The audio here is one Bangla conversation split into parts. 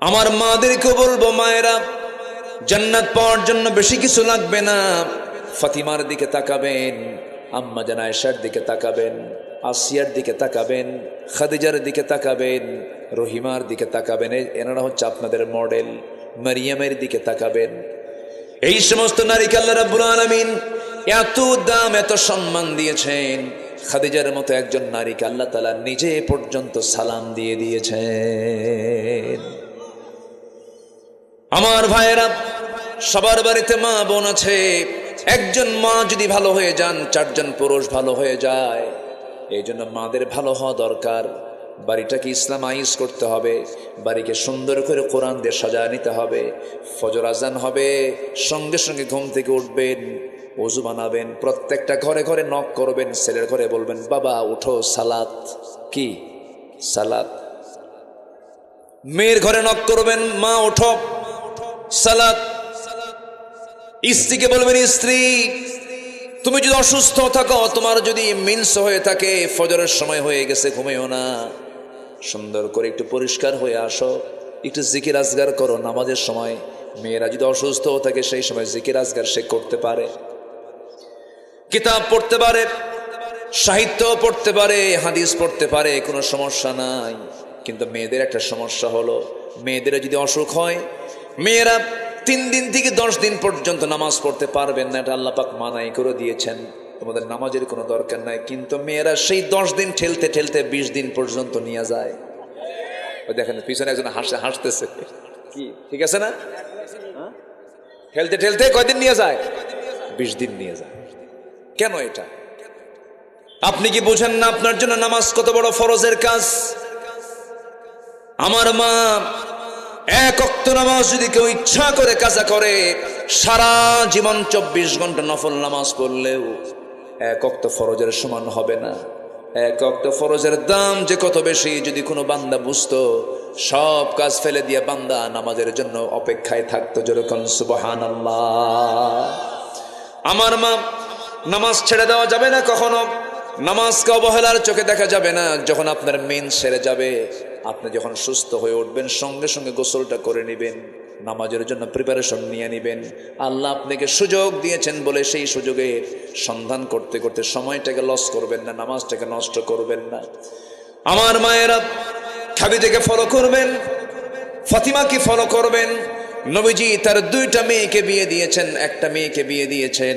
আমার মাদেরকে বলব, মায়েরা, জান্নাত পাওয়ার জন্য বেশি কিছু লাগবে না। ফাতিমার দিকে তাকাবেন, আম্মা জান আয়েশার দিকে তাকাবেন, আসিয়ার দিকে তাকাবেন, খাদিজার দিকে তাকাবেন, রহিমার দিকে তাকাবেন। এনারা হচ্ছে আপনাদের মডেল, মারিয়ামের দিকে তাকাবেন। এই সমস্ত নারীকে আল্লাহ রাব্বুল এত দাম, এত সম্মান দিয়েছেন। খাদিজার মতো একজন নারীকে আল্লাহ তাআলা নিজে পর্যন্ত সালাম দিয়ে দিয়েছেন। আমার ভাইয়েরা, সবার বাড়িতে মা বোন আছে। একজন মা যদি ভালো হয়ে যান, চারজন পুরুষ ভালো হয়ে যায়। এই জন্য মাদের ভালো হওয়া দরকার। বাড়িটাকে ইসলামাইজ করতে হবে, বাড়িকে সুন্দর করে কোরআন দিয়ে সাজায় নিতে হবে। ফজর আজান হবে, সঙ্গে সঙ্গে ঘুম থেকে উঠবেন অজু বানাবেন, প্রত্যেকটা ঘরে ঘরে নখ করবেন, ছেলের ঘরে বলবেন, বাবা, উঠো, সালাত। কি? সালাত। মেয়ের ঘরে নখ করবেন, মা ওঠো সালাত। স্ত্রীকে বলবেন, স্ত্রী, তুমি যদি অসুস্থ থাকো, তোমার যদি মিন্স হয়ে থাকে, ফজরের সময় হয়ে গেছে, ঘুমেও না। সুন্দর করে একটু পরিষ্কার হয়ে আসো। একটু জিকির আজগার করো, নামাজের সময়। মেয়েরা যদি অসুস্থ থাকে, সেই সময় জিকির আজগার সে করতে পারে। কিতাব পড়তে পারে সাহিত্য পড়তে পারে, হাদিস পড়তে পারে, কোনো সমস্যা নাই। কিন্তু মেয়েদের একটা সমস্যা হলো, মেয়েদের যদি অসুখ হয় মেয়েরা তিন দিন থেকে দশ দিন পর্যন্ত নামাজ পড়তে পারবেন না, এটা আল্লাপাক মানাই করে দিয়েছেন। তোমাদের নামাজের কোনো দরকার নাই, কিন্তু মেয়েরা সেই দশ দিন ঠেলতে ঠেলতে বিশ দিন পর্যন্ত নিয়ে যায়। দেখেন, পিছনে একজন হাসে, হাসতেছে। কি, ঠিক আছে না? হ্যাঁ? ঠেলতে ঠেলতে কয়দিন নিয়ে যায়? বিশ দিন নিয়ে যায়। কেন এটা? আপনি কি বুঝেন না আপনার জন্য নামাজ কত বড় ফরজের কাজ? আমার মা এক অক্ত নামাজ যদি কেউ ইচ্ছা করে কাজা করে, সারা জীবন চব্বিশ ঘণ্টা নফল নামাজ পড়লেও এক অক্ত ফরজের সমান হবে না। এক অক্ত ফরজের দাম যে কত বেশি, যদি কোনো বান্দা বুঝতো, সব কাজ ফেলে দিয়ে বান্দা নামাজের জন্য অপেক্ষায় থাকতো যেরকম সুবহান আমার মা, নামাজ ছেড়ে দেওয়া যাবে না কখনো? নামাজকে অবহেলার চোখে দেখা যাবে না, যখন আপনার মেন সেরে যাবে। আপনি যখন সুস্থ হয়ে উঠবেন, সঙ্গে সঙ্গে গোসলটা করে নেবেন, নামাজের জন্য প্রিপারেশন নিয়ে নেবেন। আল্লাহ আপনাকে সুযোগ দিয়েছেন বলে সেই সুযোগে সন্ধান করতে করতে সময়টাকে লস করবেন না, নামাজটাকে নষ্ট করবেন না। আমার মায়েরা খাদিজাকে ফলো করবেন, ফাতিমাকে ফলো করবেন। নবীজি তার দুইটা মেয়েকে বিয়ে দিয়েছেন, একটা মেয়েকে বিয়ে দিয়েছেন।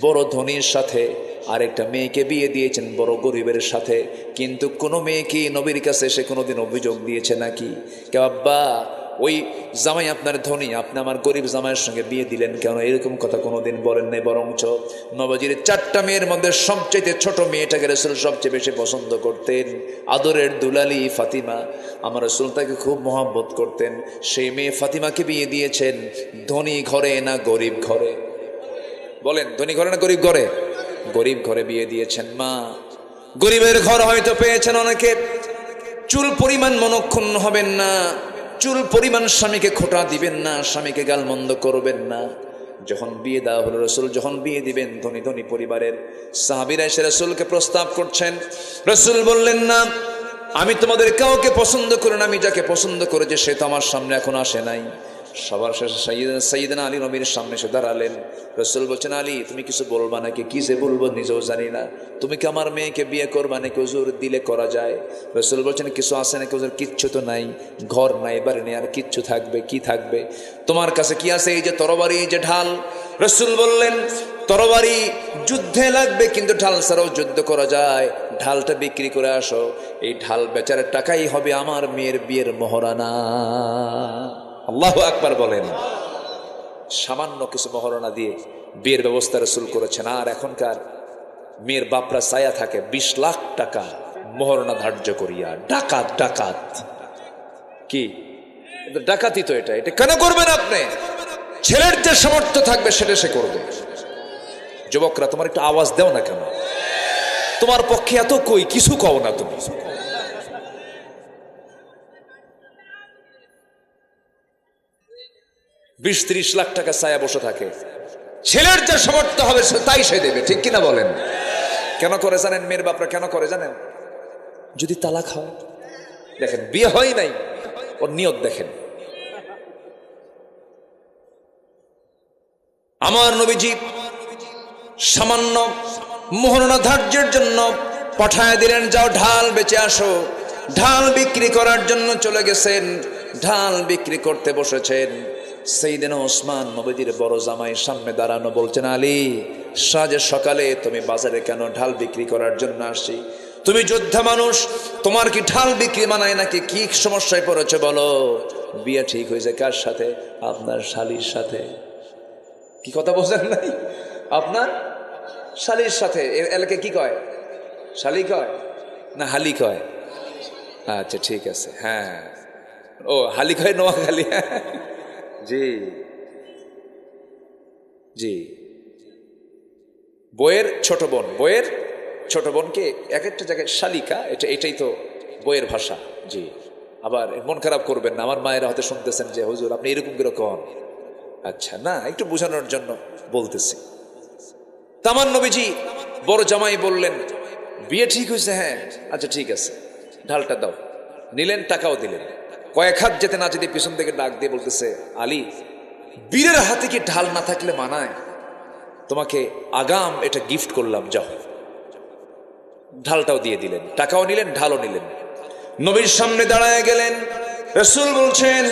বড় ধনীর সাথে আরেকটা মেয়েকে বিয়ে দিয়েছেন বড় গরিবের সাথে। কিন্তু কোনো মেয়েকে নবীর কাছে সে কোনোদিন অভিযোগ দিয়েছে নাকি? কে আব্বা, ওই জামাই আপনার ধনী, আপনি আমার গরিব জামাইয়ের সঙ্গে বিয়ে দিলেন কেন? এরকম কথা কোনোদিন বলেন নাই বরঞ্চ নবজির চারটা মেয়ের মধ্যে সবচেয়ে ছোট মেয়েটাকে রসুল সবচেয়ে বেশি পছন্দ করতেন। আদরের দুলালি ফাতিমা। আমার রসুল তাকে খুব মহাব্বত করতেন। সেই মেয়ে ফাতিমাকে বিয়ে দিয়েছেন ধনী ঘরে না গরিব ঘরে? বলেন, ধনী ঘরে না গরিব ঘরে? গরিব ঘরে বিয়ে দিয়েছেন মা। গরিবের ঘর হয়তো পেয়েছেন অনেকে। চুল পরিমাণ মনক্ষুণ্ণ হবেন না। চুল পরিমাণ স্বামীকে খোটা দিবেন না, স্বামীকে গালমন্দ করবেন না। যখন বিয়ে দেওয়া হলো, রসুল যখন বিয়ে দিবেন, ধনী ধনী পরিবারের সাহাবিরা এসে রসুলকে প্রস্তাব করছেন। রসুল বললেন, না, আমি তোমাদের কাউকে পছন্দ করি না, আমি যাকে পছন্দ করেছি সে তো আমার সামনে এখন আসে নাই। সবার শেষে সৈয়দনা আলী নবীর সামনে এসে দাঁড়ালেন। রসুল বলছেন, আলী, তুমি কিছু বলবা নাকি? কি যে বলব নিজেও জানি না। তুমি কি আমার মেয়েকে বিয়ে করবা নাকি হুজুর দিলে করা যায়? রসুল বলছেন, কিছু আছে নাকি হুজুর? কিচ্ছু তো নাই। ঘর নাই, বাড়ি নেই, আর কিচ্ছু থাকবে, কি থাকবে? তোমার কাছে কি আছে? এই যে তরবারি, এই যে ঢাল? রসুল বললেন, তরবারি যুদ্ধে লাগবে, কিন্তু ঢাল ছাড়াও যুদ্ধ করা যায়। ঢালটা বিক্রি করে আসো। এই ঢাল বেচার টাকাই হবে আমার মেয়ের বিয়ের মহরানা। আল্লাহ আকবার বলেন। সামান্য কিছু মহরণা দিয়ে বিয়ের ব্যবস্থা রসুল করেছেন। আর এখনকার মেয়ের বাপরা ছায়া থাকে, বিশ লাখ টাকা মহরণা ধার্য করিয়া, ডাকাত ডাকাত। কি? ডাকাতি তো এটা। এটা কেন করবেন আপনি? ছেলের যে সামর্থ্য থাকবে সেটা সে করবে। যুবকরা, তোমার একটু আওয়াজ দেও না কেন? তোমার পক্ষে এত কই, কিছু কও না তুমি। বিশ ত্রিশ লাখ টাকা ছায়া বসে থাকে। ছেলের যা সমর্থ হবে তাই সে দেবে, ঠিক কিনা বলেন? কেন করে জানেন মেয়ের বাপরা, কেন করে জানেন? যদি তালাক হয়, দেখেন, বিয়ে হয় নাই, ওর নিয়ত দেখেন। আমার নবীজি সামান্য মোহনা ধার্যের জন্য পাঠায় দিলেন, যাও ঢাল বেঁচে আসো। ঢাল বিক্রি করার জন্য চলে গেছেন, ঢাল বিক্রি করতে বসেছেন। সেই দিন ওসমান নবীজির বড় জামাই সামনে দাঁড়ানো বলছেন, আলী, সাজে সকালে তুমি বাজারে কেন ঢাল বিক্রি করার জন্য আসি? তুমি যোদ্ধা মানুষ, তোমার কি ঢাল বিক্রি মানায় নাকি কি সমস্যায় পড়েছে বলো? বিয়ে ঠিক হয়েছে কার সাথে? আপনার শালির সাথে। কি কথা বলছেন নাই আপনার শালির সাথে? এ- এলাকায় কি কয়? শালি কয়? না, হালি কয়। আচ্ছা ঠিক আছে হ্যাঁ। ও, হালি কয়, নোয়াখালী জি। জি। বইয়ের ছোট বোন। বইয়ের ছোট বোনকে এক একটা জায়গায় শালিকা, এটা এটাই তো বইয়ের ভাষা। জি। আবার মন খারাপ করবেন না। আমার মায়েরা হয়তো শুনতেছেন যে, হুজুর, আপনি এরকম কীরকম আচ্ছা না, একটু বোঝানোর জন্য বলতেছি। তামান নবীজি বড় জামাই বললেন, বিয়ে ঠিক হয়েছে হ্যাঁ? আচ্ছা ঠিক আছে। ঢালটা দাও। নিলেন, টাকাও দিলেন। কয়েক হাত যেতে না যেতে পিছন থেকে ডাক দিয়ে বলতেছে, আলী, বীরের হাতে কি ঢাল না থাকলে মানায়? তোমাকে আগাম এটা গিফট করলাম, যাও। ঢালটাও দিয়ে দিলেন, টাকাও নিলেন, ঢালও নিলেন। নবীর সামনে দাঁড়ায় গেলেন, রসুল বলছেন,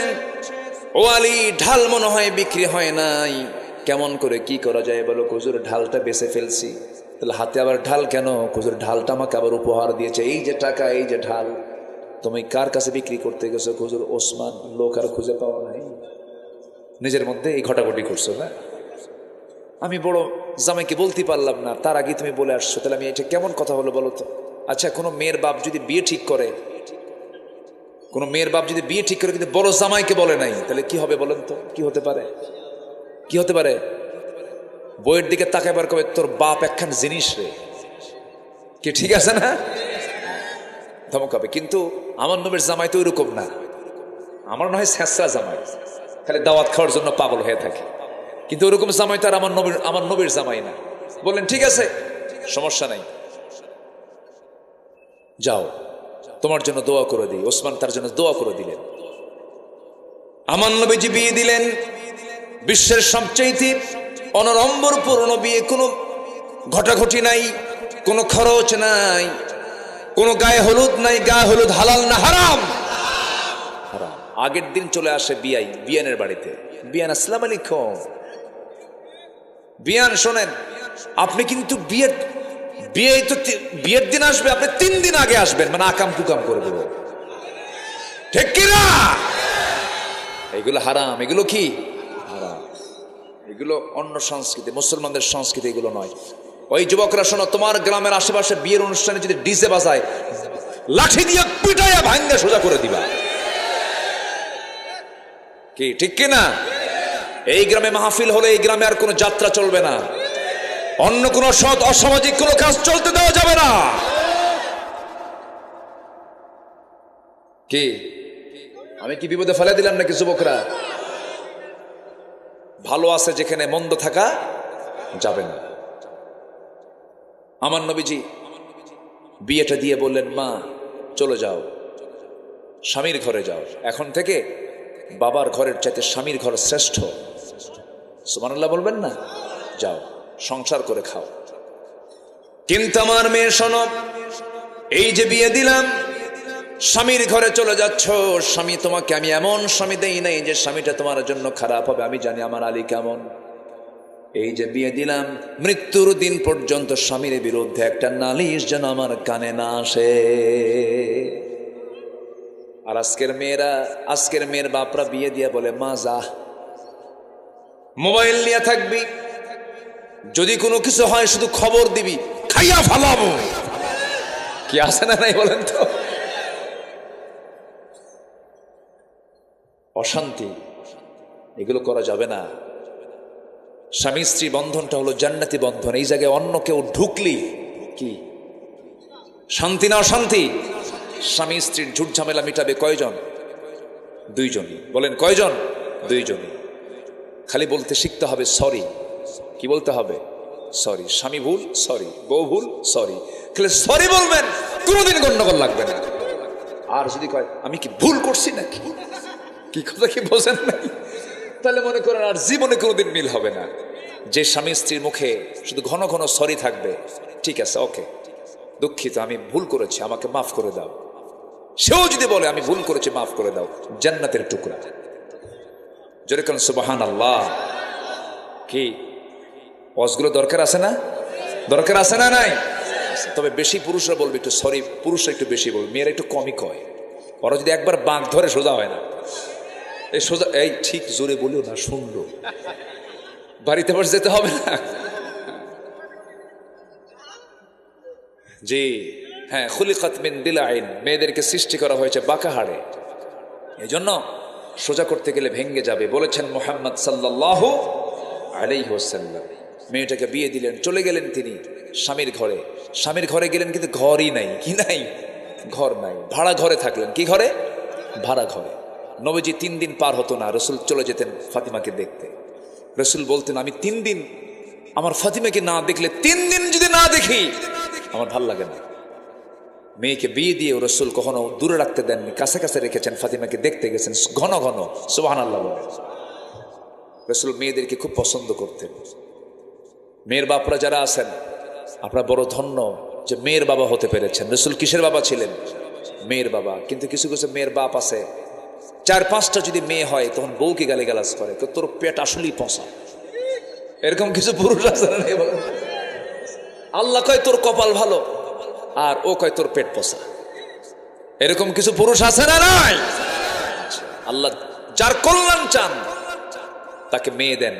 ও আলী, ঢাল মনে হয় বিক্রি হয় নাই। কেমন করে কি করা যায় বলো? কুজুর ঢালটা বেছে ফেলছি। তাহলে হাতে আবার ঢাল কেন? কুজুর ঢালটা আমাকে আবার উপহার দিয়েছে। এই যে টাকা, এই যে ঢাল। তুমি কার কাছে বিক্রি করতে গেছো? কুজুর ওসমান লোক আর খুঁজে পাওয়া নাই। নিজের মধ্যে এই ঘটাঘটি করছ, না? আমি বড় জামাইকে বলতে পারলাম না, তার আগে তুমি বলে আসছো। তাহলে আমি এটা কেমন কথা হলো বলো তো? আচ্ছা কোনো মেয়ের বাপ যদি বিয়ে ঠিক করে, কোনো মেয়ের বাপ যদি বিয়ে ঠিক করে, কিন্তু বড় জামাইকে বলে নাই, তাহলে কি হবে বলেন তো? কি হতে পারে? কি হতে পারে? বইয়ের দিকে তাকাইবার কবে তোর বাপ একখান জিনিস রে? কি ঠিক আছে না? ধমক হবে। কিন্তু আমার নবীর জামাই তো ওইরকম না। আমার নয় স্যাঁচরা জামাই। খালি দাওয়াত খাওয়ার জন্য পাগল হয়ে থাকে। কিন্তু ওরকম জামাই তো আর আমার নবীর আমার নবীর জামাই না। বললেন, ঠিক আছে, সমস্যা নাই। যাও, তোমার জন্য দোয়া করে দিই। ওসমান তার জন্য দোয়া করে দিলেন। আমার নবীজি বিয়ে দিলেন। বিশ্বের সবচেয়ে অনরম্বর পুরনো বিয়ে। কোনো ঘটাঘটি নাই, কোনো খরচ নাই। কোনো গায়ে হলুদ নাই, গায়ে হলুদ হালাল না, হারাম। হারাম। আগের দিন চলে আসে বিয়াই, বিয়ানের বাড়িতে। বিয়ান, আসসালাম আলাইকুম। বিয়ান, শোনেন, আপনি কিন্তু বিয়ের বিয়ে তো বিয়ের দিন আসবে, আপনি তিন দিন আগে আসবেন মানে আকাম কুকাম করে দেব। ঠিক কিনা এগুলো হারাম, এগুলো কি? হারাম। এগুলো অন্য সংস্কৃতি, মুসলমানদের সংস্কৃতি এগুলো নয়। ওই যুবকরা শোনো, তোমার গ্রামের আশেপাশে বিয়ের অনুষ্ঠানে যদি ডিজে বাজায়, লাঠি দিয়ে পিটাইয়া ভাঙ্গা সোজা করে দিবা। কি, ঠিক কিনা? এই গ্রামে মাহফিল হলে এই গ্রামে আর কোনো যাত্রা চলবে না। অন্য কোনো সৎ, অসামাজিক কোনো কাজ চলতে দেওয়া যাবে না। কি? আমি কি বিপদে ফেলে দিলাম নাকি যুবকরা? ভালো আছে যেখানে মন্দ থাকা যাবে না। আমার নবীজি বিয়েটা দিয়ে বললেন, মা, চলে যাও। স্বামীর ঘরে যাও। এখন থেকে বাবার ঘরের চাইতে স্বামীর ঘর শ্রেষ্ঠ। সুমানাল্লাহ বলবেন না? যাও, সংসার করে খাও। কিন্তু আমার মেয়ে, শোনো, এই যে বিয়ে দিলাম, স্বামীর ঘরে চলে যাচ্ছ। স্বামী তোমাকে আমি এমন স্বামী দেই নাই যে স্বামীটা তোমার জন্য খারাপ হবে। আমি জানি আমার আলী কেমন। এই যে বিয়ে দিলাম, মৃত্যুর দিন পর্যন্ত স্বামীর বিরুদ্ধে একটা নালিশ যেন আমার কানে না আসে। আর আজকের মেয়েরা, আজকের মেয়ের বাপরা বিয়ে দিয়ে বলে, মা, যা। মোবাইল নিয়ে থাকবি। যদি কোনো কিছু হয়, শুধু খবর দিবি। খাইয়া ফালাবো। কি আছে না নাই বলেন তো? অশান্তি। এগুলো করা যাবে না। স্বামী স্ত্রী বন্ধনটা হলো জান্নাতি বন্ধন। এই জায়গায় অন্য কেউ ঢুকলি কি? শান্তি না অশান্তি? স্বামী স্ত্রীর ঝুট ঝামেলা মিটাবে কয়জন? দুইজনই বলেন কয়জন? দুইজনই খালি বলতে শিখতে হবে সরি কি বলতে হবে? সরি স্বামী ভুল সরি বউ ভুল সরি খালি সরি বলবেন কোনোদিন গণ্ডগোল লাগবে না। আর যদি কয় আমি কি ভুল করছি নাকি? কি কথা কি বোঝেন নাই? তাহলে মনে করেন আর জীবনে কোনোদিন মিল হবে না। যে স্বামী স্ত্রীর মুখে শুধু ঘন ঘন সরি থাকবে, ঠিক আছে ওকে দুঃখিত, আমি ভুল করেছি, আমাকে মাফ করে দাও। সেও যদি বলে, আমি ভুল করেছি, মাফ করে দাও, জান্নাতের টুকরা। যেরকম সুবাহান আল্লাহ কি? অজগুলো দরকার আছে না? দরকার আছে না নাই? তবে বেশি পুরুষরা বলবে একটু সরি পুরুষরা একটু বেশি বলবে, মেয়েরা একটু কমই কয়। ওরা যদি একবার বাঁক ধরে সোজা হয় না। এই সোজা, এই ঠিক জোরে বলিও না, শুনলো। বাড়িতে বসে যেতে হবে না? জি হ্যাঁ খুলিকাত মিন দিলাইন। মেয়েদেরকে সৃষ্টি করা হয়েছে বাঁকা হাড়ে এই জন্য সোজা করতে গেলে ভেঙ্গে যাবে। বলেছেন মোহাম্মদ সাল্লাল্লাহু আলাইহি ওয়াসাল্লাম। মেয়েটাকে বিয়ে দিলেন, চলে গেলেন তিনি স্বামীর ঘরে। স্বামীর ঘরে গেলেন কিন্তু ঘরই নাই। কি নাই? ঘর নাই। ভাড়া ঘরে থাকলেন। কি ঘরে? ভাড়া ঘরে। নবীজি তিন দিন পার হতো না। রসুল চলে যেতেন ফাতিমাকে দেখতে। রসুল বলতেন, আমি তিন দিন আমার ফাতিমাকে না দেখলে তিন দিন যদি না দেখি, আমার ভালো লাগে না। মেয়েকে বিয়ে দিয়ে রসুল কখনো দূরে রাখতে দেননি, কাছে কাছে রেখেছেন, ফাতিমাকে দেখতে গেছেন, ঘন ঘন সুবাহান আল্লাহ বলে রসুল মেয়েদেরকে খুব পছন্দ করতেন। মেয়ের বাপরা যারা আছেন, আপনারা বড় ধন্য যে মেয়ের বাবা হতে পেরেছেন। রসুল কিসের বাবা ছিলেন? মেয়ের বাবা। কিন্তু কিছু কিছু মেয়ের বাপ আছে চার পাঁচটা যদি মেয়ে হয়, তখন বউকে গালি গালাজ করে তো তোর পেট আসলেই পচা। এরকম কিছু পুরুষ আছে আল্লাহ কয়, তোর কপাল ভালো। আর ও কয়, তোর পেট পচা। এরকম কিছু পুরুষ আছে না নাই? আল্লাহ যার কল্যাণ চান, তাকে মেয়ে দেন।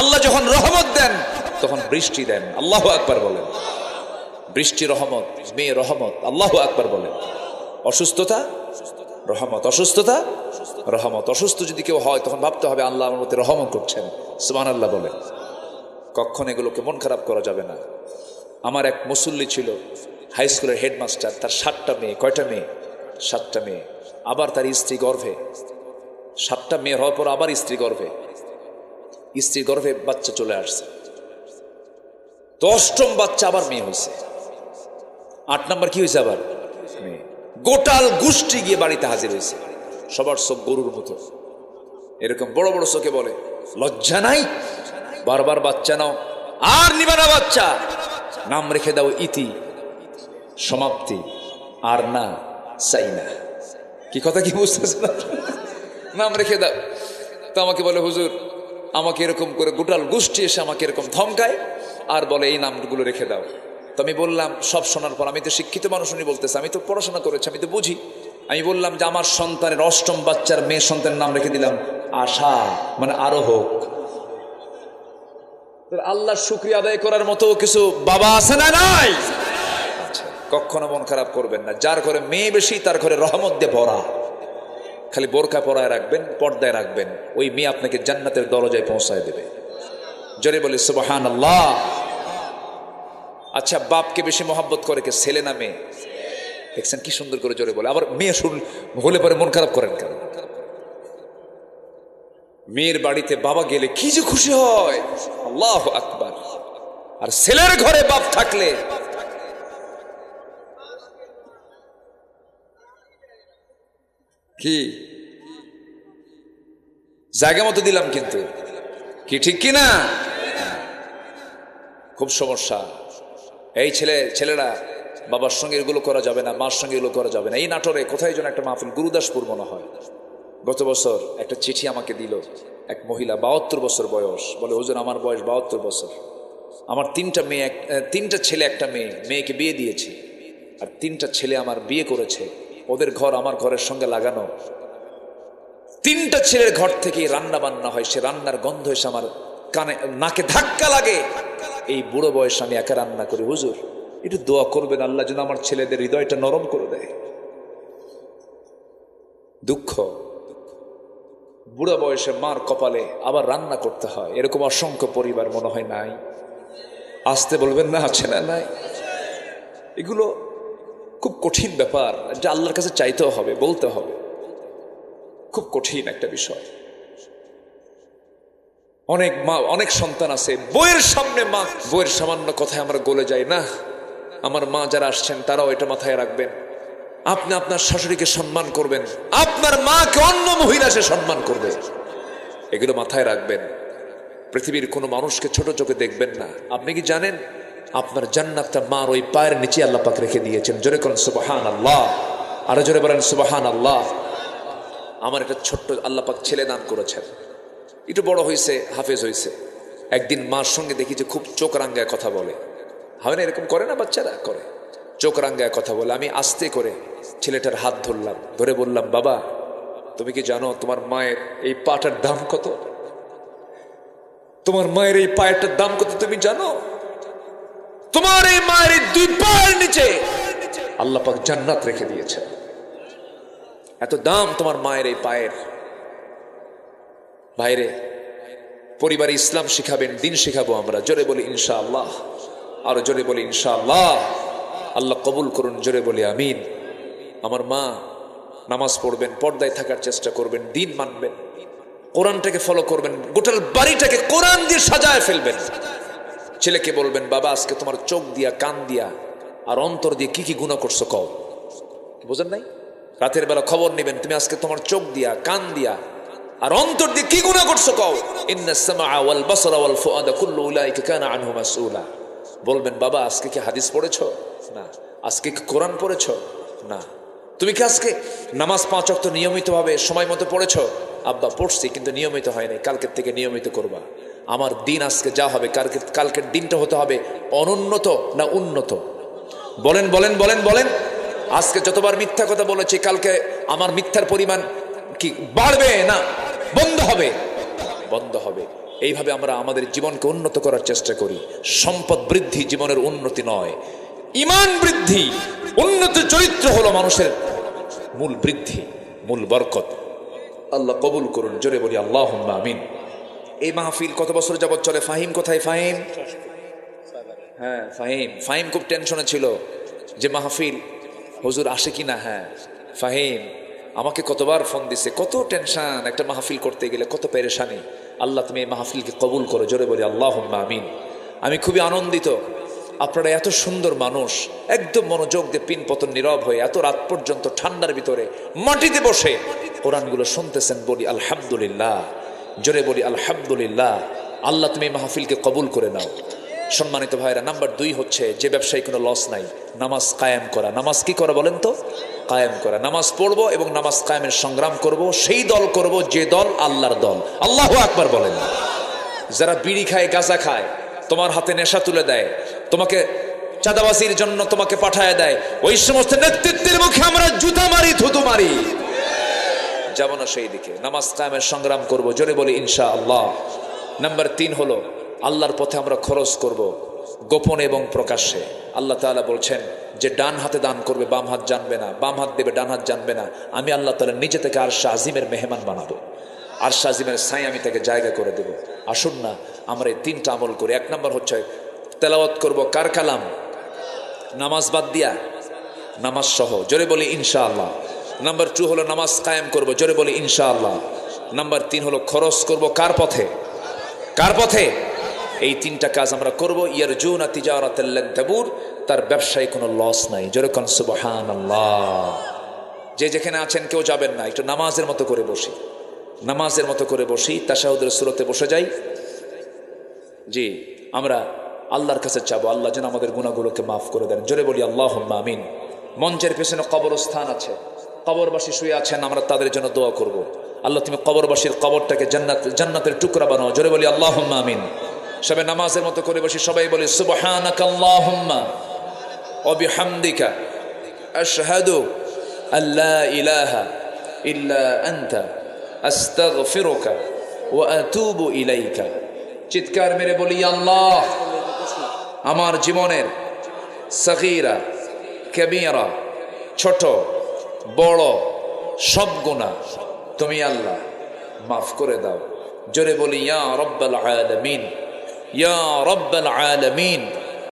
আল্লাহ যখন রহমত দেন, তখন বৃষ্টি দেন। আল্লাহ আকবার বলেন। বৃষ্টি রহমত, মেয়ে রহমত, আল্লাহ আকবার বলেন। অসুস্থতা রহমত, অসুস্থতা? রহমত, অসুস্থ যদি কেউ হয়, তখন ভাবতে হবে আল্লাহ আমার মধ্যে রহমত করছেন। সুমান আল্লাহ বলে। কখন এগুলোকে মন খারাপ করা যাবে না। আমার এক মুসল্লি ছিল হাই স্কুলের হেডমাস্টার তার সাতটা মেয়ে, কয়টা মেয়ে? সাতটা মেয়ে। আবার তার স্ত্রী গর্ভে। সাতটা মেয়ে হওয়ার পর আবার স্ত্রী গর্ভে। স্ত্রী গর্ভে বাচ্চা চলে আসছে। অষ্টম বাচ্চা আবার মেয়ে হয়েছে। আট নাম্বার কি হয়েছে আবার? মেয়ে। গোটাল গোষ্ঠী গিয়ে বাড়িতে হাজির হয়েছে। সবার সব গরুর মতো। এরকম বড় বড় চোখে বলে, লজ্জা নাই? বারবার বাচ্চা নাও। আর নিবা না বাচ্চা। নাম রেখে দাও ইতি। সমাপ্তি। আর না, চাই না। কি কথা কি বুঝতেছে না নাম রেখে দাও। তো আমাকে বলে, হুজুর, আমাকে এরকম করে গোটাল গোষ্ঠী এসে আমাকে এরকম ধমকায়। আর বলে, এই নামগুলো রেখে দাও। তো আমি বললাম সব শোনার পর আমি তো শিক্ষিত মানুষ উনি বলতেছে আমি তো পড়াশোনা করেছি আমি তো বুঝি। আমি বললাম যে আমার সন্তানের অষ্টম বাচ্চার মেয়ে সন্তানের নাম রেখে দিলাম আশা মানে আরও হোক আল্লাহ শুক্রিয়া আদায় করার মতো কিছু বাবা আছে না নাই? আচ্ছা, কখনো মন খারাপ করবেন না যার ঘরে মেয়ে বেশি তার ঘরে রহমত দিয়ে ভরা। খালি বোরকা পরায় রাখবেন পর্দায় রাখবেন ওই মেয়ে আপনাকে জান্নাতের দরজায় পৌঁছায় দেবে। জোরে বলি সুবাহান আল্লাহ আচ্ছা বাপকে বেশি মহাব্বত করে কে? ছেলে না মেয়ে? দেখছেন কি সুন্দর করে জোরে বলে। আবার মেয়ে শুন, হলে পরে মন খারাপ করেন কেন? মেয়ের বাড়িতে বাবা গেলে কি যে খুশি হয়। আকবার। আর ছেলের ঘরে বাপ থাকলে? কি? জায়গা মতো দিলাম কিন্তু। কি ঠিক কি না খুব সমস্যা। এই ছেলে, ছেলেরা, বাবার সঙ্গে এগুলো করা যাবে না, মার সঙ্গে এগুলো করা যাবে না। এই নাটোরে কোথায় যেন একটা মাহফিল, গুরুদাসপুর মনে হয়। গত বছর একটা চিঠি আমাকে দিল এক মহিলা, বাহাত্তর বছর বয়স। বলে ওজন আমার বয়স বাহাত্তর বছর। আমার তিনটা মেয়ে, এক- তিনটা ছেলে, একটা মেয়ে, মেয়েকে বিয়ে দিয়েছি। আর তিনটা ছেলে আমার বিয়ে করেছে। ওদের ঘর আমার ঘরের সঙ্গে লাগানো। তিনটা ছেলের ঘর থেকে রান্না বান্না হয়। সে রান্নার গন্ধ এসে আমার কানে, নাকে ধাক্কা লাগে। এই বুড়ো বয়সে আমি একা রান্না করি, হুজুর। একটু দোয়া করবেন আল্লাহ যেন আমার ছেলেদের হৃদয়টা নরম করে দেয়। দুঃখ। বুড়ো বয়সে মার কপালে আবার রান্না করতে হয়। এরকম অসংখ্য পরিবার মনে হয় নাই। আসতে বলবেন না, আছে না নাই? এগুলো খুব কঠিন ব্যাপার। যা আল্লাহর কাছে চাইতেও হবে, বলতে হবে। খুব কঠিন একটা বিষয়। অনেক মা, অনেক সন্তান আছে। বইয়ের সামনে মা, বইয়ের সামান্য কথায় আমরা গলে যাই না আমার মা যারা আসছেন, তারাও এটা মাথায় রাখবেন। আপনি আপনার শাশুড়িকে সম্মান করবেন। আপনার মাকে অন্য মহিলা সে সম্মান করবে। এগুলো মাথায় রাখবেন। পৃথিবীর কোনো মানুষকে ছোট চোখে দেখবেন না। আপনি কি জানেন? আপনার জান্নাতটা মার ওই পায়ের নিচে আল্লাহ পাক রেখে দিয়েছেন। জোরে করেন সুবাহান আল্লাহ আরও জোরে বলেন সুবাহান আল্লাহ আমার একটা ছোট্ট আল্লাহ পাক ছেলে দান করেছেন। একটু বড় হয়েছে, হাফেজ হয়েছে। একদিন মার সঙ্গে দেখি যে খুব চোখ রাঙ্গায় কথা বলে। হয় না এরকম করে না, বাচ্চারা করে। চোখ রাঙ্গায় কথা বলে। আমি আস্তে করে ছেলেটার হাত ধরলাম, ধরে বললাম, বাবা, তুমি কি জানো তোমার মায়ের এই পাটার দাম কত? তোমার মায়ের এই পায়েরটার দাম কত তুমি জানো? তোমার এই মায়ের এই দুই পায়ের নিচে আল্লাহ পাক জান্নাত রেখে দিয়েছে। এত দাম তোমার মায়ের এই পায়ের। বাইরে, পরিবারে ইসলাম শিখাবেন, দিন শিখাবো আমরা। জোরে বলি ইনশা আল্লাহ আরও জোরে বলি ইনশা আল্লাহ আল্লাহ কবুল করুন, জোরে বলি আমিন। আমার মা নামাজ পড়বেন, পর্দায় থাকার চেষ্টা করবেন, দিন মানবেন, কোরআনটাকে ফলো করবেন, গোটাল বাড়িটাকে কোরআন দিয়ে সাজায় ফেলবেন। ছেলেকে বলবেন, বাবা, আজকে তোমার চোখ দিয়া, কান দিয়া আর অন্তর দিয়ে কি কি গুণা করছ কও? বুঝেন নাই? রাতের বেলা খবর নেবেন, তুমি আজকে তোমার চোখ দিয়া, কান দিয়া আর অন্তর দিয়ে কি গুণা করছ কও? ইন্না সামা ওয়াল বাসরা ওয়াল ফুআদা কুল্লু উলাইকা কানা আনহু মাসউলা। বলবেন, বাবা, আজকে কি হাদিস পড়েছো? না। আজকে কি কোরআন পড়েছো? না। তুমি কি আজকে নামাজ পাঁচ অক্ত নিয়মিতভাবে সময় মতো পড়েছ? আব্বা, পড়ছি, কিন্তু নিয়মিত হয় নাই কালকের থেকে নিয়মিত করবা। আমার দিন আজকে যা হবে কালকে কালকের দিনটা হতে হবে অনুন্নত না উন্নত? বলেন বলেন বলেন বলেন। আজকে যতবার মিথ্যা কথা বলেছি, কালকে আমার মিথ্যার পরিমাণ কি বাড়বে না? বন্ধ হবে। বন্ধ হবে। এইভাবে আমরা আমাদের জীবনকে উন্নত করার চেষ্টা করি। সম্পদ বৃদ্ধি জীবনের উন্নতি নয়। ইমান বৃদ্ধি, উন্নত চরিত্র হলো মানুষের মূল বৃদ্ধি, মূল বরকত। আল্লাহ কবুল করুন, জোরে বলি আল্লাহ আমিন। এই মাহফিল কত বছর যাবৎ চলে? ফাহিম কোথায়? ফাহিম? হ্যাঁ ফাহিম। ফাহিম খুব টেনশনে ছিল যে মাহফিল হুজুর আসে কি না হ্যাঁ। ফাহিম আমাকে কতবার ফোন দিছে, কত টেনশন একটা মাহফিল করতে গেলে কত পেরেশানি। আল্লাহ তুমি এই মাহফিলকে কবুল করো, জোরে বলি আল্লাহ আমিন। আমি খুবই আনন্দিত, আপনারা এত সুন্দর মানুষ, একদম মনোযোগ দিয়ে পিন পতন নীরব হয়ে এত রাত পর্যন্ত ঠান্ডার ভিতরে মাটিতে বসে কোরআনগুলো শুনতেছেন, বলি, আলহামদুলিল্লাহ। জোরে বলি, আলহামদুলিল্লাহ। আল্লাহ তুমি মাহফিলকে কবুল করে নাও। সম্মানিত ভাইরা, নাম্বার দুই হচ্ছে যে ব্যবসায়ী কোনো লস নাই, নামাজ কায়েম করা। নামাজ কি করা বলেন তো? কায়েম করা। নামাজ পড়ব এবং নামাজ কায়েমের সংগ্রাম করব, সেই দল করব যে দল আল্লাহর দল। আল্লাহ আকবার বলেন। যারা বিড়ি খায়, গাঁজা খায়, তোমার হাতে নেশা তুলে দেয়, তোমাকে চাঁদাবাসির জন্য তোমাকে পাঠায় দেয়, ওই সমস্ত নেতৃত্বের মুখে আমরা জুতা মারি, থুতু মারি। যাব না সেই দিকে। নামাজ কায়েমের সংগ্রাম করব, জোরে বলি ইনশা আল্লাহ নাম্বার তিন হলো আল্লাহর পথে আমরা খরচ করব, গোপনে এবং প্রকাশ্যে। আল্লাহ তাআলা বলছেন যে, ডান হাতে দান করবে, বাম হাত জানবে না, বাম হাত দেবে, ডান হাত জানবে না, আমি আল্লাহ তালা নিজে থেকে আর শাহিমের মেহমান বানাবো। আর শাহিমের সাই আমি তাকে জায়গা করে দেব। আসুন না, আমরা এই তিনটা আমল করি। এক নম্বর হচ্ছে তেলাওয়াত করব কার কালাম? নামাজ বাদ দিয়া? নামাজ সহ। জোরে বলি ইনশাআল্লাহ। নাম্বার টু হলো নামাজ কায়েম করব। জোরে বলি ইনশাআল্লাহ। নাম্বার তিন হলো খরচ করব কার পথে? কার পথে? এই তিনটা কাজ আমরা করব। ইয়ার জুনা তিজারাতাল্লান তাবুর তার ব্যবসায় কোনো লস নাই। জোরে কন, সুবহানাল্লাহ। যে যেখানে আছেন কেউ যাবেন না, একটু নামাজের মতো করে বসি। নামাজের মতো করে বসি, তাশাহুদের সুরতে বসে যাই। জি, আমরা আল্লাহর কাছে চাবো, আল্লাহ যেন আমাদের গুণাগুলোকে মাফ করে দেন। জোরে বলি আল্লাহ আমিন। মঞ্চের পেছনে কবরস্থান আছে। কবরবাসী শুয়ে আছেন, আমরা তাদের জন্য দোয়া করব। আল্লাহ তুমি কবরবাসীর কবরটাকে জান্নাত, জান্নাতের টুকরা বানাও। জোরে বলি আল্লাহ আমিন। সবাই নামাজের মতো করে বসি সবাই বলি সুবহানাকা আল্লাহুম্মা ওয়া বিহামদিকা আশহাদু আল্লা ইলাহা ইল্লা আনতা আস্তাগফিরুকা ওয়া আতুবু ইলাইকা। চিৎকার মেরে বলি, আল্লাহ, আমার জীবনের সগীরা, কবিরা, ছোট, বড় সব গুণা তুমি আল্লাহ মাফ করে দাও। জোরে বলি, ইয়া রব্বাল আলামিন। ইয়া রব্বাল আলামিন